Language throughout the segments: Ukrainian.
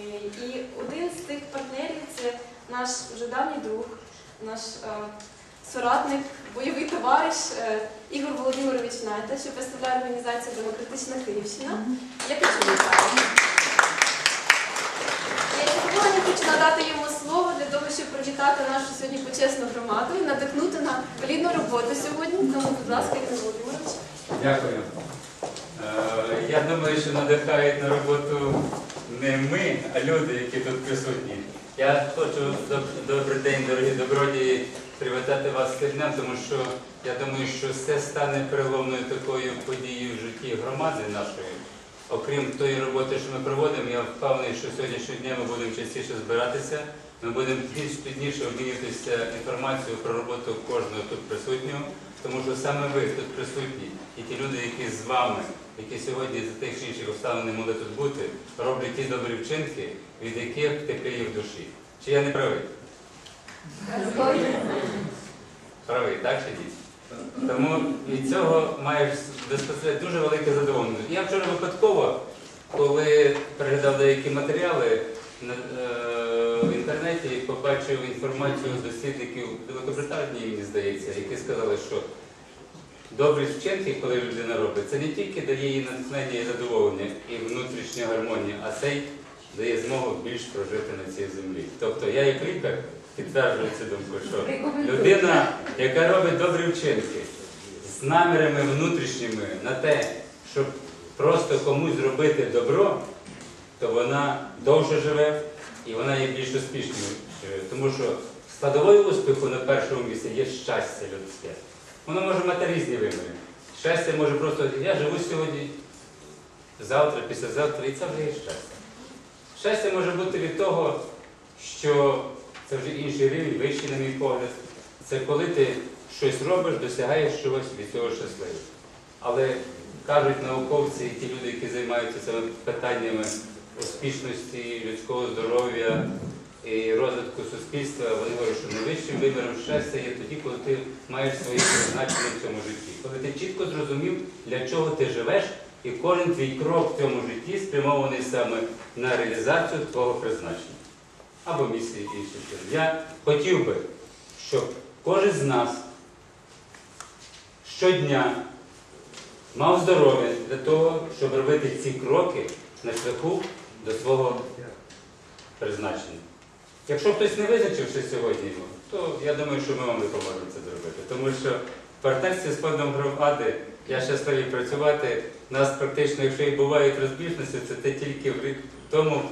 І один з тих партнерів це наш вже давній друг, наш е, соратник, бойовий товариш е, Ігор Володимирович Найта, що представляє організацію Демократична Київщина. Я хочу вітати. Я задоволенням хочу надати йому слово для того, щоб привітати нашу сьогодні почесну громаду і надихнути на плідну роботу сьогодні. Тому, будь ласка, Ігор Володимирович. Дякую. Е, Я думаю, що надихають на роботу ми, а люди, які тут присутні. Я хочу доб- добрий день, дорогі добродії, привітати вас з днем, тому що я думаю, що це стане переломною такою подією в житті громади нашої. Окрім тої роботи, що ми проводимо, я впевнений, що сьогоднішнього дня ми будемо частіше збиратися, ми будемо більш пізніше обмінюватися інформацією про роботу кожного тут присутнього, тому що саме ви тут присутні, і ті люди, які з вами, які сьогодні за тих чи інших обставин не могли тут бути, роблять ті добрі вчинки, від яких тепліє в душі. Чи я не правий? Правий, так чи ні? Тому від цього маєш дуже велике задоволення. Я вчора випадково, коли переглядав деякі матеріали е, в інтернеті, побачив інформацію дослідників Великобританії, мені здається, які сказали, що добрі вчинки, коли людина робить, це не тільки дає їй натхнення і задоволення і внутрішня гармонія, а це й дає змогу більш прожити на цій землі. Тобто я як лікар підтверджую цю думку, що людина, яка робить добрі вчинки з намірами внутрішніми на те, щоб просто комусь зробити добро, то вона довше живе і вона є більш успішною. Тому що складовою успіху на першому місці є щастя людське. Воно може мати різні виміри. Щастя може просто, я живу сьогодні, завтра, післязавтра, і це вже є щастя. Щастя може бути від того, що це вже інший рівень, вищий, на мій погляд. Це коли ти щось робиш, досягаєш чогось від цього щасливий. Але кажуть науковці, і ті люди, які займаються цими питаннями успішності, людського здоров'я і розвитку суспільства, вони говорять, що найвищим виміром щастя є тоді, коли ти маєш своє призначення в цьому житті. Коли ти чітко зрозумів, для чого ти живеш, і кожен твій крок в цьому житті спрямований саме на реалізацію твого призначення або місії інших. Я хотів би, щоб кожен з нас щодня мав здоров'я для того, щоб робити ці кроки на шляху до свого призначення. Якщо хтось не визначився сьогодні, то я думаю, що ми вам допоможемо це зробити. Тому що в партнерстві з фондом громади я щасливий працювати. У нас практично, якщо і бувають розбіжності, це те тільки в тому,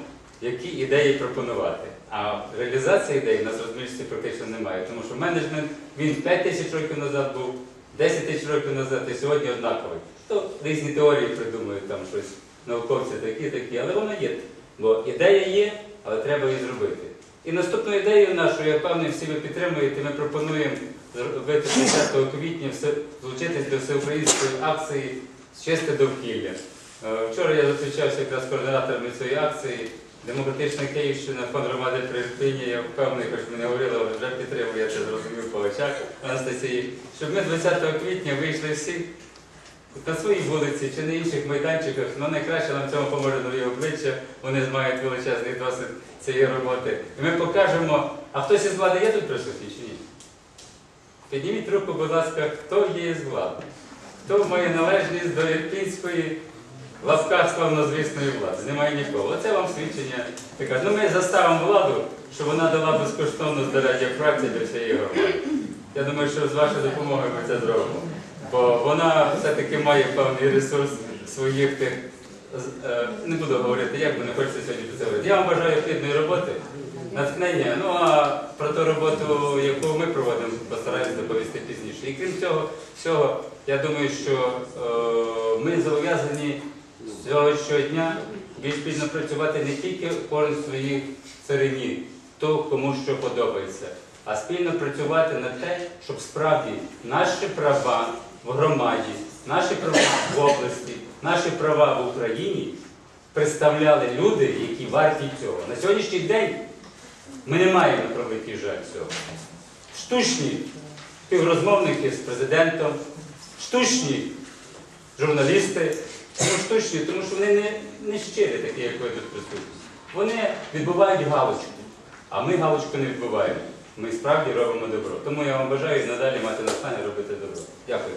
які ідеї пропонувати. А реалізації ідей у нас розбіжності практично немає. Тому що менеджмент він 5 тисяч років назад був, 10 тисяч років назад і сьогодні однаковий. То різні теорії придумують там щось, науковці такі, такі, але воно є. Бо ідея є, але треба її зробити. І наступну ідею нашу, я певний, всі ви підтримуєте, ми пропонуємо зробити 10 квітня долучитись до всеукраїнської акції «Чисте довкілля. Е, Вчора я зустрічався якраз з координаторами цієї акції. Демократична Київщина, фонд громади Прирпіння, я впевнений, хоч ми не говорили, але вже підтримую, я це зрозумів по очах Анастасії, щоб ми 20 квітня вийшли всі на своїй вулиці чи на інших майданчиках, ну найкраще нам цьому поможе нові обличчя, вони мають величезний досвід цієї роботи. І ми покажемо, а хтось із влади є тут присутній чи ні? Підніміть руку, будь ласка, хто є з влади? Хто має належність до Ірпінської в лапках славнозвісної влади? Немає нікого. Оце вам свідчення. Така. Ну ми заставимо владу, щоб вона дала безкоштовно здоров'я праці для всієї громади. Я думаю, що з вашою допомогою ми це зробимо. Бо вона все-таки має певний ресурс своїх тих. е, Не буду говорити, як бо не хочеться сьогодні про це говорити. Я вам бажаю плідної роботи, натхнення. Ну а про ту роботу, яку ми проводимо, постараємось доповісти пізніше. І крім цього, всього, я думаю, що е, ми зобов'язані цього щодня більш спільно працювати не тільки кожен в своїй царині, хто кому що подобається, а спільно працювати на те, щоб справді наші права в громаді, наші права в області, наші права в Україні представляли люди, які варті цього. На сьогоднішній день ми не маємо на превеликий жаль цього. Штучні співрозмовники з президентом, штучні журналісти, ну штучні, тому що вони не, не щирі, такі, як ви тут присутні. Вони відбувають галочку, а ми галочку не відбуваємо. Ми справді робимо добро. Тому я вам бажаю і надалі мати настання робити добро. Дякую.